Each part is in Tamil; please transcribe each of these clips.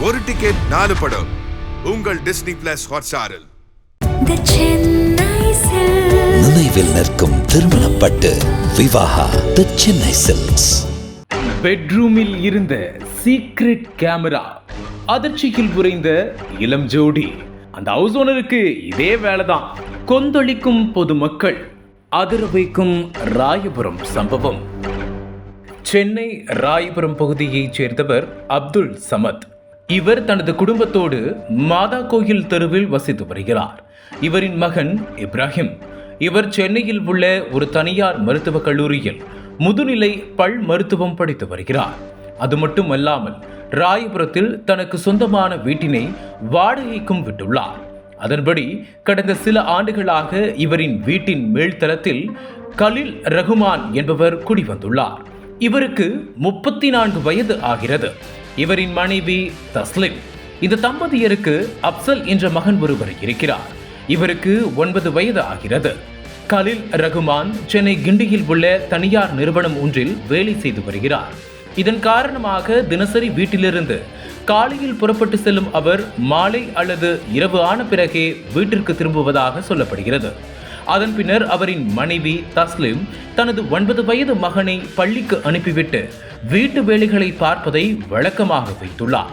ஒரு டிக்கெட் நாலு படம். உங்கள் டிஸ்னி பிளஸ் ஹாட்ஸ்டாரில். நினைவில் நிற்கும் திருமணப்பட்டு விவாகா தி சென்னை சில்க்ஸ் பெட்ரூமில் இருந்த சீக்ரெட் கேமரா அதிர்ச்சியில் உறைந்த இளம் ஜோடி. அந்த ஹவுஸ் ஓனருக்கு இதே வேலைதான். கொந்தளிக்கும் பொதுமக்கள் அதிர வைக்கும் ராயபுரம் சம்பவம். சென்னை ராயபுரம் பகுதியைச் சேர்ந்தவர் அப்துல் சமத். இவர் தனது குடும்பத்தோடு மாதா கோயில் தெருவில் வசித்து வருகிறார். இவரின் மகன் இப்ராஹிம். இவர் சென்னையில் உள்ள ஒரு தனியார் மருத்துவக் கல்லூரியில் முதுநிலை பல் மருத்துவம் படித்து வருகிறார். அது மட்டுமல்லாமல் ராயபுரத்தில் தனக்கு சொந்தமான வீட்டினை வாடகைக்கும் விட்டுள்ளார். அதன்படி கடந்த சில ஆண்டுகளாக இவரின் வீட்டின் மேல்தளத்தில் கலில் ரகுமான் என்பவர் குடிவந்துள்ளார். இவருக்கு முப்பத்தி நான்கு வயது ஆகிறது. இவரின் மனைவி தஸ்லிம். இந்த தம்பதியருக்கு அப்சல் என்ற மகன் ஒருவர் இருக்கிறார். இவருக்கு ஒன்பது வயது ஆகிறது. கலில் ரகுமான் சென்னை கிண்டியில் உள்ள தனியார் நிறுவனம் ஒன்றில் வேலை செய்து வருகிறார். இதன் காரணமாக தினசரி வீட்டிலிருந்து காலையில் புறப்பட்டு செல்லும் அவர் மாலை அல்லது இரவு ஆன பிறகே வீட்டிற்கு திரும்புவதாக சொல்லப்படுகிறது. அதன் பின்னர் அவரின் மனைவி தஸ்லிம் தனது ஒன்பது வயது மகனை பள்ளிக்கு அனுப்பிவிட்டு வீட்டு வேலைகளை பார்ப்பதை வழக்கமாக வைத்துள்ளார்.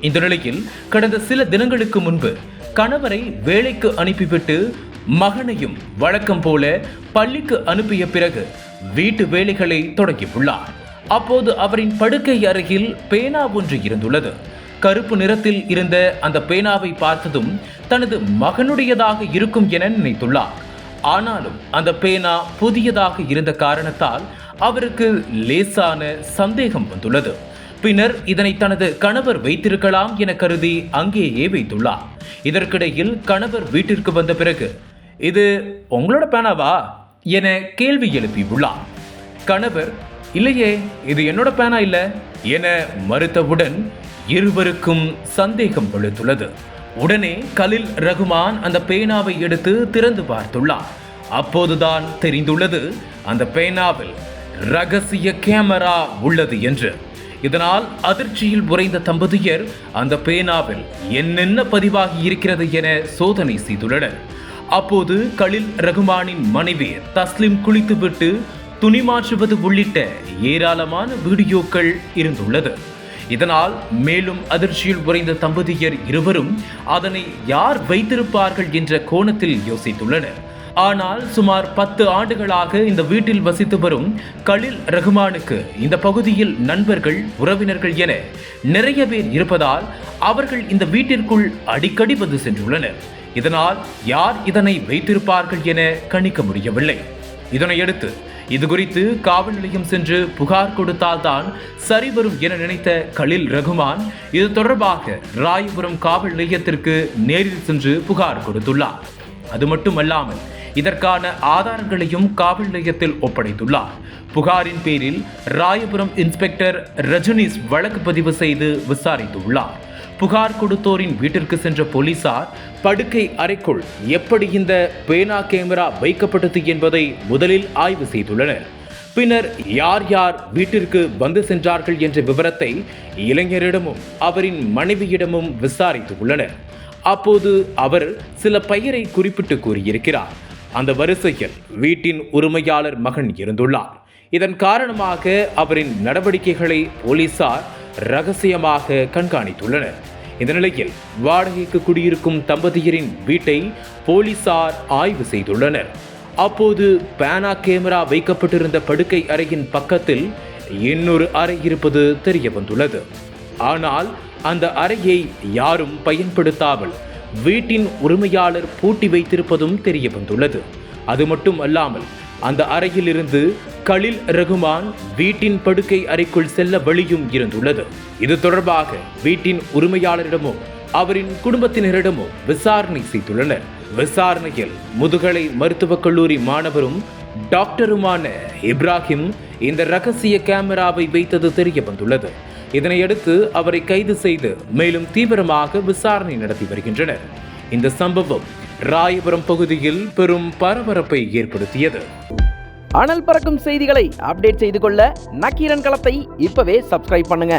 இந்த நிலையில் கடந்த சில தினங்களுக்கு முன்பு கணவரை வேலைக்கு அனுப்பிவிட்டு மகனையும் வழக்கம் போல பள்ளிக்கு அனுப்பிய பிறகு வீட்டு வேலைகளை தொடங்கியுள்ளார். அப்போது அவரின் படுக்கை அருகில் பேனா ஒன்று இருந்துள்ளது. கருப்பு நிறத்தில் இருந்த அந்த பேனாவை பார்த்ததும் தனது மகனுடையதாக இருக்கும் என நினைத்துள்ளார். ஆனாலும் அந்த பேனா புதியதாக இருந்த காரணத்தால் அவருக்கு லேசான சந்தேகம் வந்துள்ளது. பின்னர் இதனை தனது கணவர் வைத்திருக்கலாம் என கருதி அங்கேயே வைத்துள்ளார். இதற்கிடையில் கணவர் வீட்டிற்கு வந்த பிறகு இது உங்களோட பேனாவா? என கேள்வி எழுப்பியுள்ளார். கணவர் இல்லையே இது என்னோட பேனா இல்லை? என மறுத்தவுடன் இருவருக்கும் சந்தேகம் வலுத்துள்ளது உடனே கலில் ரகுமான் அந்த பேனாவை எடுத்து திறந்து பார்த்துள்ளார். அப்போதுதான் தெரிந்துள்ளது அந்த பேனாவில் ரகசிய கேமரா உள்ளது என்று. இதனால் அதிர்ச்சியில் உறைந்த தம்பதியர் அந்த பேனாவில் என்னென்ன பதிவாகி இருக்கிறது என சோதனை செய்துள்ளனர். அப்போது கலில் ரகுமானின் மனைவி தஸ்லிம் குளித்துவிட்டு துணி மாற்றுவது உள்ளிட்ட ஏராளமான வீடியோக்கள் இருந்துள்ளது. இதனால் மேலும் அதிர்ச்சியில் உறைந்த தம்பதியர் இருவரும் அதனை யார் வைத்திருப்பார்கள் என்ற கோணத்தில் யோசித்துள்ளனர். ஆனால் சுமார் பத்து ஆண்டுகளாக இந்த வீட்டில் வசித்து வரும் கலில் ரகுமானுக்கு இந்த பகுதியில் நண்பர்கள் உறவினர்கள் என நிறைய பேர் இருப்பதால் அவர்கள் இந்த வீட்டிற்குள் அடிக்கடி வந்து சென்றுள்ளனர். இதனால் யார் இதனை வைத்திருப்பார்கள் என கணிக்க முடியவில்லை. இதனையடுத்து இது குறித்து காவல் நிலையம் சென்று புகார் கொடுத்தால்தான் சரி வரும் என நினைத்த கலில் ரகுமான் இது தொடர்பாக ராயபுரம் காவல் நிலையத்திற்கு நேரில் சென்று புகார் கொடுத்துள்ளார். அது மட்டுமல்லாமல் இதற்கான ஆதாரங்களையும் காவல் நிலையத்தில் ஒப்படைத்துள்ளார். புகாரின் பேரில் ராயபுரம் இன்ஸ்பெக்டர் ரஜினிஸ் வழக்கு பதிவு செய்து விசாரித்துள்ளார். புகார் கொடுத்தோரின் வீட்டிற்கு சென்ற போலீசார் படுக்கை அறைக்குள் எப்படி இந்த பேனா கேமரா வைக்கப்பட்டது என்பதை முதலில் ஆய்வு செய்துள்ளனர். பின்னர் யார் யார் வீட்டிற்கு வந்து சென்றார்கள் என்ற விவரத்தை இளைஞரிடமும் அவரின் மனைவியிடமும் விசாரித்து உள்ளனர் அப்போது அவர் சில பெயரை குறிப்பிட்டு கூறியிருக்கிறார். அந்த வரிசையில் வீட்டின் உரிமையாளர் மகன் இருந்துள்ளார். இதன் காரணமாக அவரின் நடவடிக்கைகளை போலீசார் ரகசியமாக கண்காணித்துள்ளனர். இந்த நிலையில் வாடகைக்கு குடியிருக்கும் தம்பதியரின் வீட்டை போலீசார் ஆய்வு செய்துள்ளனர். அப்போது பேனா கேமரா வைக்கப்பட்டிருந்த படுக்கை அறையின் பக்கத்தில் இன்னொரு அறை இருப்பது தெரிய வந்துள்ளது ஆனால் அந்த அறையை யாரும் பயன்படுத்தாமல் வீட்டின் உரிமையாளர் பூட்டி வைத்திருப்பதும் தெரிய வந்துள்ளது அது மட்டும் அல்லாமல் அந்த அறையிலிருந்து கலில் ரகுமான் வீட்டின் படுக்கை அறைக்குள் செல்ல வழியும் இருந்துள்ளது. இது தொடர்பாக வீட்டின் உரிமையாளரிடமும் அவரின் குடும்பத்தினரிடமும் விசாரணை செய்துள்ளனர். விசாரணையில் முதுகலை மருத்துவக் கல்லூரி மாணவரும் டாக்டருமான இப்ராஹிம் இந்த ரகசிய கேமராவை வைத்தது தெரிய வந்துள்ளது இதனையடுத்து அவரை கைது செய்து மேலும் தீவிரமாக விசாரணை நடத்தி வருகின்றனர். இந்த சம்பவம் ராயபுரம் பகுதியில் பெரும் பரபரப்பை ஏற்படுத்தியது. அனல் பறக்கும் செய்திகளை அப்டேட் செய்து கொள்ள நக்கீரன் களத்தை இப்பவே சப்ஸ்கிரைப் பண்ணுங்க.